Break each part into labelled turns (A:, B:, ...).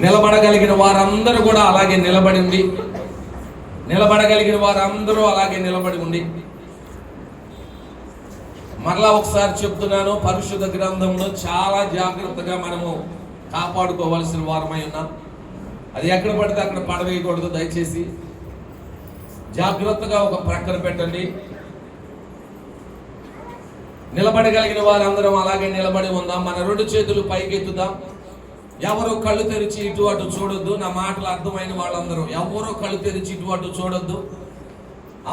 A: నిలబడగలిగిన వారందరూ కూడా అలాగే నిలబడి ఉండి నిలబడగలిగిన వారందరూ అలాగే నిలబడి ఉండి. మరలా ఒకసారి చెప్తున్నాను పరిశుద్ధ గ్రంథంలో చాలా జాగ్రత్తగా మనము కాపాడుకోవాల్సిన వారమై ఉన్నాం. అది ఎక్కడ పడితే అక్కడ పడవేయకూడదు దయచేసి. జాగ్రత్తగా ఒక ప్రక్కన పెట్టండి. నిలబడగలిగిన వారందరం అలాగే నిలబడి ఉందాం. మన రెండు చేతులు పైకెత్తుదాం. ఎవరు కళ్ళు తెరిచి ఇటు అటు చూడొద్దు. నా మాటలు అర్థమైన వాళ్ళందరూ ఎవరో కళ్ళు తెరిచి ఇటు అటు చూడొద్దు.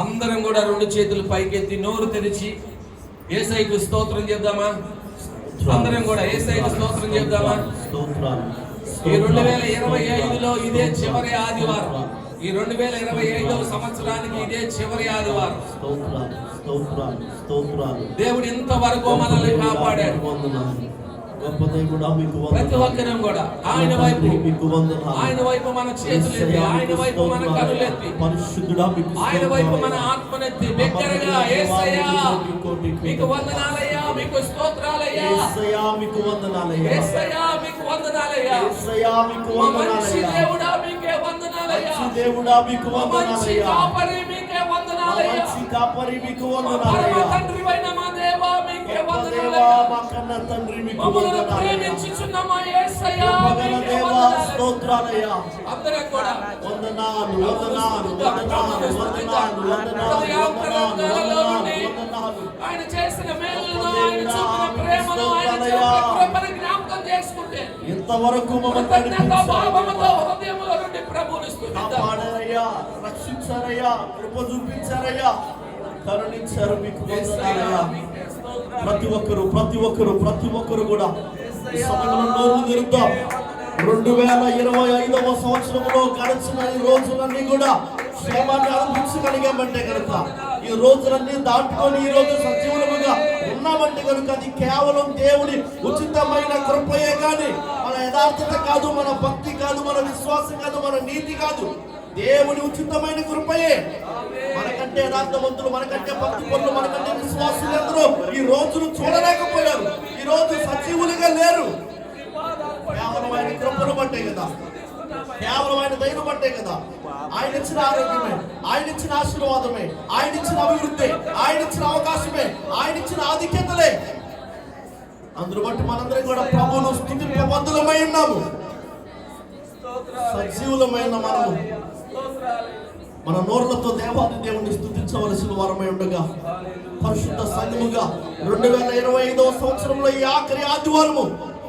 A: అందరం కూడా రెండు చేతులు పైకెత్తి నోరు తెరిచి ఏసైకు స్తోత్రం చెప్దామా అందరం కూడా ఏసైకు స్తోత్రం చెప్దామా ఈ రెండు వేల ఇరవై ఐదులో ఇదే చివరి ఆదివారం. ఈ రెండు వేల ఇరవై ఐదవ సంవత్సరానికి ఇదే చివరి ఆదివారం. దేవుడు ఇంతవరకు మనల్ని కాపాడాడు.
B: గొప్ప దేవుడా మీకు
A: ప్రతి ఒక్కరం కూడా ఆయన వైపు
B: మీకు వందనాలు.
A: ఆయన వైపు మన చేతులెత్తి ఆయన వైపు మన కనులెత్తి
B: పరిశుద్ధుడా మీకు
A: ఆయన వైపు మన. ఆత్మనెత్తి బిగ్గరగా ఏసయ్యా మీకు వందనాలయ్యా మీకు స్తోత్రాలయ్యా.
B: యేసయ్యా మీకు వందనాలయ్యా.
A: ఏసయ్యా మీకు వందనాలయ్యా.
B: యేసయ్యా మీకు
A: మా మంచి
B: వందనాలయ్యా.
A: దేవుడా మీకే వందనాలయ్యా.
B: మంచి దేవుడా మీకు
A: మా మంచి
B: వందనాలయ్యా.
A: కాపరి మీకే వందనాలయ్యా.
B: మంచి కాపరి మీకు
A: మా పరమ
B: వందనాలయ్యా
A: తండ్రివైన మా
B: వందనాలు
A: ఆయన చేసిన
B: ఇంతవరకు రక్షించారయ్యా కృప చూపించారయ్యా. కరుణించారు మీకు ప్రతి ఒక్కరు ప్రతి ఒక్కరు ప్రతి ఒక్కరు కూడా సమయంలో నోరు రెండు వేల ఇరవై ఐదవ సంవత్సరంలో గడిచిన ఈ రోజులన్నీ కూడా క్షేమాన్ని అనుభవించగలిగామంటే కనుక ఈ రోజులన్నీ దాటుకొని ఈ రోజు సజీవులముగా ఉన్నామంటే కనుక అది కేవలం దేవుని ఉచితమైన కృపయే కానీ మన యథార్థత కాదు మన భక్తి కాదు మన విశ్వాసం కాదు మన నీతి కాదు. దేవుని ఉచితమైన కృపయే. మనకంటే యథార్థవంతులు మనకంటే భక్తి పనులు మనకంటే విశ్వాసులు అందరూ ఈ రోజును చూడలేకపోయారు. ఈ రోజు సజీవులుగా లేరు. కేవలం ఆయన కృపను బట్టే కదా. కేవలం ఆయన దైవం బట్టే కదా. ఆయన ఇచ్చిన ఆరోగ్యమే ఆయన ఇచ్చిన ఆశీర్వాదమే ఆయన ఇచ్చిన అభివృద్ధి ఆయన ఇచ్చిన అవకాశమే ఆయన ఇచ్చిన ఆధిక్యతలే. అందును బట్టి మనందరం కూడా ప్రభువును స్థుతి ప్రబంధులమై ఉన్నాము. సజీవులమైన మనము. మన నోర్లతో దేవాది దేవుణ్ణి స్థుతించవలసిన వారమై ఉండగా పరిశుద్ధ సంఘముగా రెండు వేల ఇరవై ఐదవ సంవత్సరంలో ఈ ఆఖరి ఆదివారము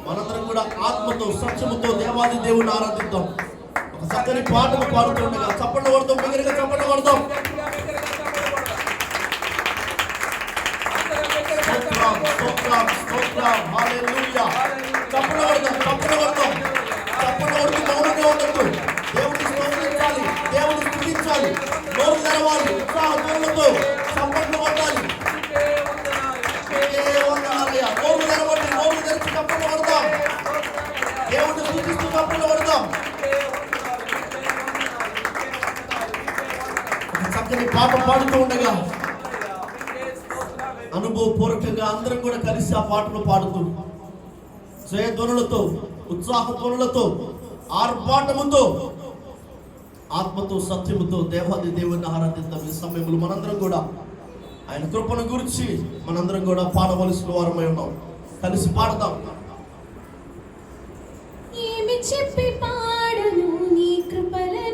B: మనందరం కూడా ఆత్మతో సత్యముతో దేవాది దేవుణ్ణి ఆరాధిద్దాం. ఒక చక్కని పాటలు పాడుతుండగా చప్పట్లు కొడతాం బిగ్గరగా చప్పట్లు కొడతాం స్తోత్రం, స్తోత్రం, స్తోత్రం, హల్లెలూయా. వారు ఉత్సాహంతో సంపట్లు కొట్టాలి. నోరు తెరవండి నోరు తెరిచి కప్పలు కొడతాం. దేవుడిని సూచిస్తూ కప్పలు కొడతాం. పాట పాడుతూ ఉండగా అనుభవపూర్వకంగా అందరం కూడా కలిసి ఆ పాటలు పాడుతూ జయ ధ్వనులతో ఉత్సాహ ధ్వనులతో ఆర్భాటముతో ఆత్మతో సత్యముతో దేవాది దేవుని ఆరాధిద్దాం ఈ సమయంలో మనందరం కూడా ఆయన కృపను గురించి మనందరం కూడా పాడవలసిన వారమై ఉన్నాం. కలిసి పాడదాం.
C: ఏమి చెప్పి పాడను నీ కృపలే?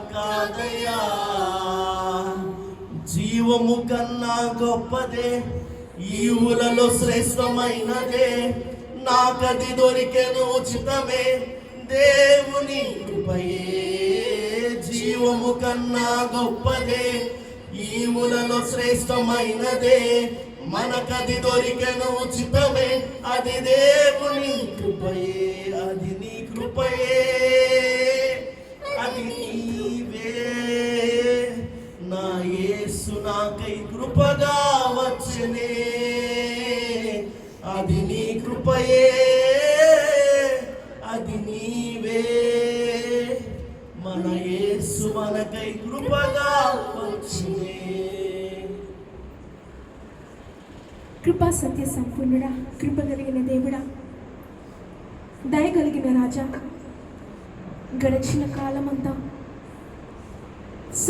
C: వల్ల కాదయా
B: జీవము కన్నా గొప్పదే ఈవులలో శ్రేష్టమైనదే. నాకది దొరికెను ఉచితమే దేవుని కృపయే. జీవము కన్నా గొప్పదే ఈవులలో శ్రేష్టమైనదే. మనకది దొరికెను ఉచితమే అది దేవుని కృపయే అది నీ కృపయే. అది నీ నాకై కృపగా వచ్చనే. అది నీ కృపయే. అది నీవే. మన యేసు మనకై కృపగా వచ్చనే.
D: కృపా సత్య సంపూర్ణుడా కృప కలిగిన దేవుడా. దయ కలిగిన రాజా గడిచిన కాలమంతా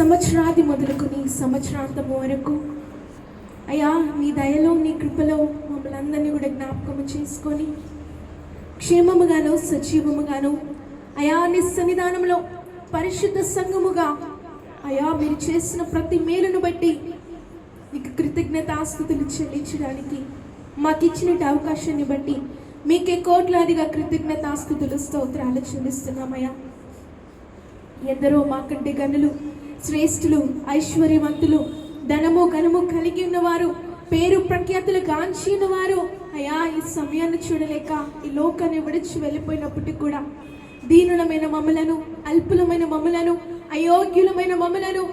D: సంవత్సరాది మొదలుకొని సంవత్సరాంతము వరకు అయ్యా నీ దయలో నీ కృపలో మమ్మల్ని అందరినీ కూడా జ్ఞాపకం చేసుకొని క్షేమముగాను సజీవముగాను అయా నీ సన్నిధానంలో పరిశుద్ధ సంఘముగా అయా మీరు చేసిన ప్రతి మేలును బట్టి నీకు కృతజ్ఞతాస్తుతులు చెల్లించడానికి మాకు ఇచ్చిన అవకాశాన్ని బట్టి మీకే కోట్లాదిగా కృతజ్ఞతాస్తుతులు స్తోత్రాలు చెల్లిస్తున్నామయ్యా. ఎందరో మాకంటే గనులు శ్రేష్ఠులు ఐశ్వర్యవంతులు ధనము ఘనము కలిగి ఉన్నవారు పేరు ప్రఖ్యాతులు గాంచి ఉన్నవారు. అయా ఈ సమయాన్ని చూడలేక ఈ లోకాన్ని విడిచి వెళ్ళిపోయినప్పటికీ కూడా దీనులమైన మమ్మలను అల్పులమైన మమ్మలను అయోగ్యులమైన మమ్మలను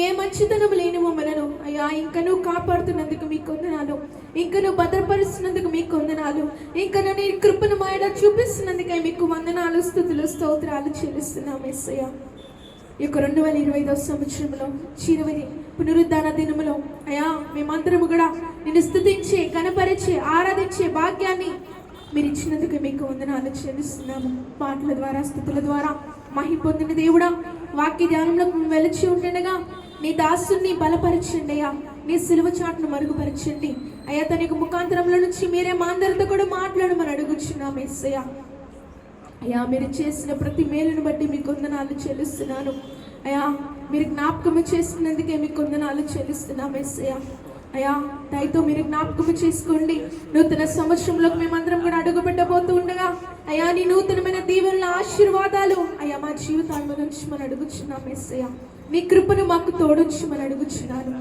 D: ఏ మంచితనం లేని మమ్మలను అయ్యా ఇంకను కాపాడుతున్నందుకు మీ కొందనాలు ఇంకను భద్రపరుస్తున్నందుకు మీకు వందనాలు. ఇంకను నీ కృపను మాయడ చూపిస్తున్నందుకే మీకు వందనాలు స్థుతులు స్తోత్రాలు చెల్లిస్తున్నాం ఎస్సయ్య ఈ యొక్క రెండు వేల ఇరవై ఐదవ సంవత్సరంలో చిరువని పునరుద్ధాన దినములో అయా మేమందరము కూడా నిన్ను స్థుతించే కనపరిచే ఆరాధించే భాగ్యాన్ని మీరు ఇచ్చినందుకు మీకు వందనాలు చెల్లిస్తున్నాము. పాటల ద్వారా స్థుతుల ద్వారా మహి పొందిన దేవుడా వాక్య ధ్యానంలో వెలిచి ఉంటుండగా నీ దాసుని బలపరచండి అయ్యా నీ సిలువ చాటును మరుగుపరచండి. అయ్యా తన యొక్క ముఖాంతరంలో నుంచి మీరే మా అందరితో కూడా మాట్లాడమని అడుగుచున్నాం ఎస్సయ్యా అయ్యా మీరు చేసిన ప్రతి మేలును బట్టి మీకు వందనాలు చెల్లిస్తున్నాను. అయ్యా మీరు జ్ఞాపకము చేస్తున్నందుకే మీకు వందనాలు చెల్లిస్తున్నాం ఎస్సయ్యా అయ్యా దయతో మీరు జ్ఞాపకము చేసుకోండి. నూతన సంవత్సరంలోకి మేమందరం కూడా అడుగుపెట్టబోతూ ఉండగా అయ్యా నీ నూతనమైన దీవెనల ఆశీర్వాదాలు అయ్యా మా జీవితాల్లో నుంచి మనం అడుగుచున్నాం ఎస్సయ్యా నీ కృపను మాకు తోడొచ్చమని అడుగుచున్నాను.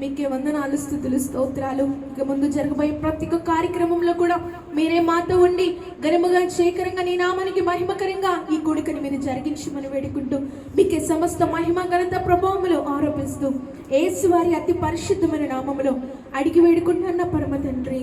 D: మీకే వందనాలు స్థుతులు స్తోత్రాలు. ఇక ముందు జరగబోయే ప్రతి ఒక్క కార్యక్రమంలో కూడా మీరే మాతో ఉండి ఘనముగా శేఖరంగా నీ నామానికి మహిమకరంగా ఈ కొడుకుని మీరు జరిగించమని వేడుకుంటూ మీకే సమస్త మహిమ ఘనత ప్రభావములు ఆరోపిస్తూ ఏసు వారి అతి పరిశుద్ధమైన నామములో అడిగి వేడుకుంటున్న పరమ తండ్రి.